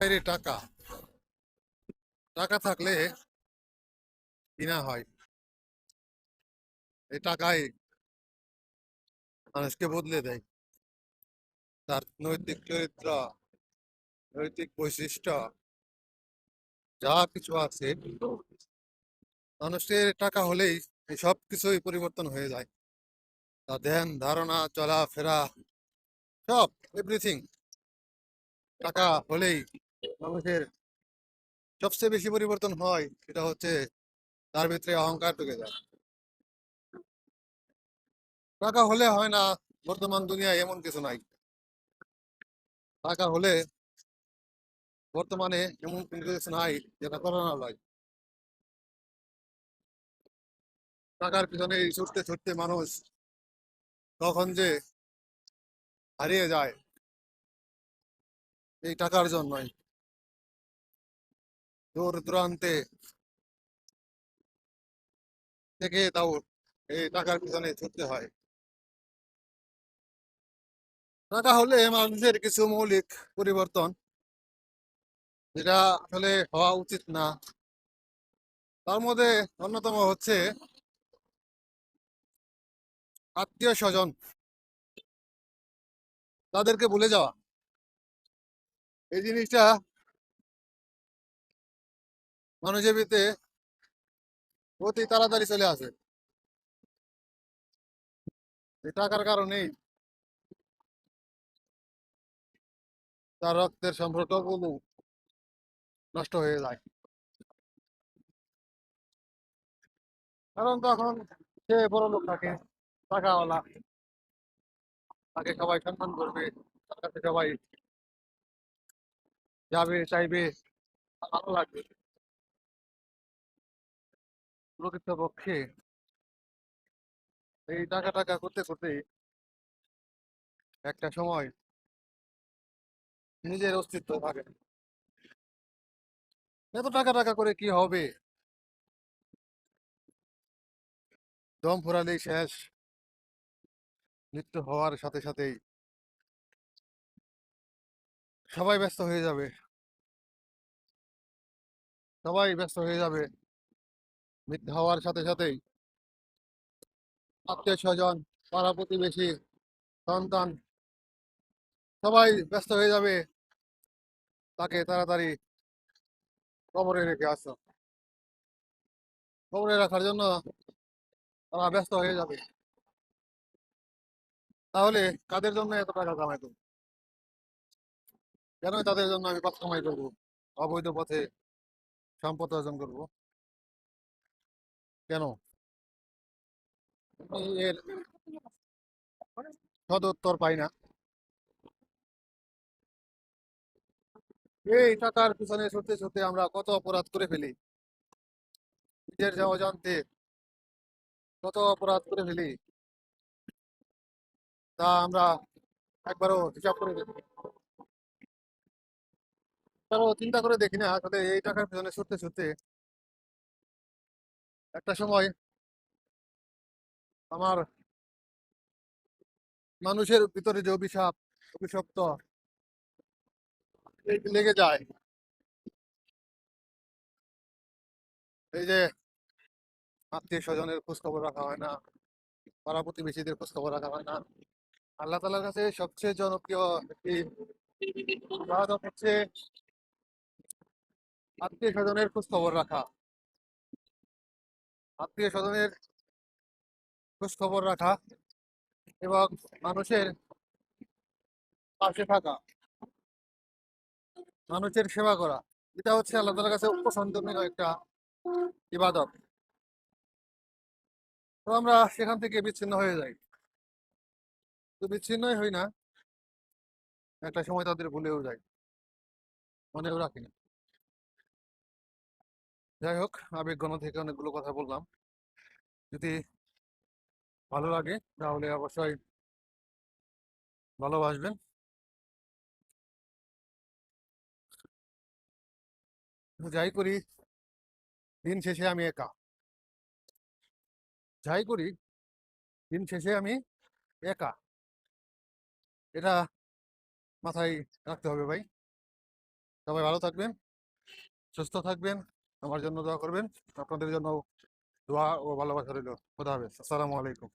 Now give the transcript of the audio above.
বাইরে টাকা। টাকা থাকলে কিনা হয়। এই টাকাই মানুষকে বদলে দেয়। তার নৈতিক চরিত্র, নৈতিক বৈশিষ্ট্য, যা কিছু আছে, মানুষের টাকা হলেই সব কিছুই পরিবর্তন হয়ে যায়। তার ধ্যান, ধারণা, চলাফেরা, সব এভরিথিং টাকা হলেই মানুষের সবচেয়ে বেশি পরিবর্তন হয় সেটা হচ্ছে তার ভিতরে অহংকার ঢুকে যায়। টাকা হলে হয় না, বর্তমান দুনিয়ায় এমন কিছু নাই। টাকা হলে বর্তমানে এমন কিছু নাই যেটা করানো নয় টাকার পিছনে ছুটতে ছুটতে মানুষ তখন যে হারিয়ে যায়, এই টাকার জন্যই। দূর দূরান্তে থেকে তাও এই টাকার পিছনে ছুটতে হয়। টাকা হলে মানুষের কিছু মৌলিক পরিবর্তন, যেটা আসলে হওয়া উচিত না। তার মধ্যে অন্যতম হচ্ছে আত্মীয় স্বজন। তাদেরকে ভুলে যাওয়া। এই জিনিসটা মানুষের ভিতরে অতি তাড়াতাড়ি চলে আসে। টাকার কারণেই তার রক্তের সম্পর্কগুলো নষ্ট হয়ে যায়। কারণ তখন সে বড় লোক থাকে, টাকাওয়ালা। তাকে সবাই সম্মান করবে, তার কাছে সবাই যাবে, চাইবে ভালো লাগবে। প্রকৃতপক্ষে এই টাকা টাকা করতে করতে একটা সময় নিজের অস্তিত্ব থাকে এত টাকা টাকা করে কি হবে? দম ফুরালেই শেষ। মৃত্যু হওয়ার সাথে, সাথেই সবাই ব্যস্ত হয়ে যাবে। সবাই ব্যস্ত হয়ে যাবে। মৃত্যু হওয়ার সাথে সাথেই আত্মীয় স্বজন, পাড়া প্রতিবেশী, সন্তান সবাই ব্যস্ত হয়ে যাবে। তাকে তাড়াতাড়ি কবরে রেখে আসো। কবরে রাখার জন্য তারা ব্যস্ত হয়ে যাবে। তাহলে কাদের জন্য এত টাকা কামাই করব? কেন তাদের জন্য আমি পথ কামাই করব? অবৈধ পথে সম্পদ অর্জন করব? কেন? এর সদ উত্তর পাই না। এই টাকার পিছনে ছুটতে ছুটতে আমরা কত অপরাধ করে ফেলি। নিজের যা অজান্তে কত অপরাধ করে ফেলি। তা আমরা একবারও হিসাব করে দেখি। চিন্তা করে দেখি না। আসলে এই টাকার পিছনে ছুটতে ছুটতে একটা সময় আমার মানুষের ভিতরে যে অভিশাপ, অভিশপ্ত লেগে যায়। এই যে আত্মীয় স্বজনের খোঁজ খবর রাখা হয় না, পাড়া প্রতিবেশীদের খোঁজ খবর রাখা হয় না। আল্লাহ তালার কাছে সবচেয়ে জনপ্রিয় একটি হচ্ছে আত্মীয় স্বজনের খোঁজ খবর রাখা। আত্মীয় স্বজনের খোঁজ খবর রাখা এবং মানুষের পাশে থাকা। মানুষের সেবা করা। এটা হচ্ছে আল্লাহ তালার কাছে পছন্দনীয় একটা ইবাদত। তো আমরা সেখান থেকে বিচ্ছিন্ন হয়ে যাই। তো বিচ্ছিন্নই হই না, একটা সময় তাদের ভুলেও যাই। মনেও রাখি না। যাই হোক, আবেগ গণ থেকে অনেকগুলো কথা বললাম। যদি ভালো লাগে, তাহলে অবশ্যই ভালোবাসবেন। যাই করি, দিন শেষে আমি একা। যাই করি, দিন শেষে আমি একা। এটা মাথায় রাখতে হবে ভাই। সবাই ভালো থাকবেন, সুস্থ থাকবেন। আমার জন্য দোয়া করবেন। আপনাদের জন্য দোয়া ও ভালোবাসা রইল। খোদা হাফেজ। আসসালামু আলাইকুম।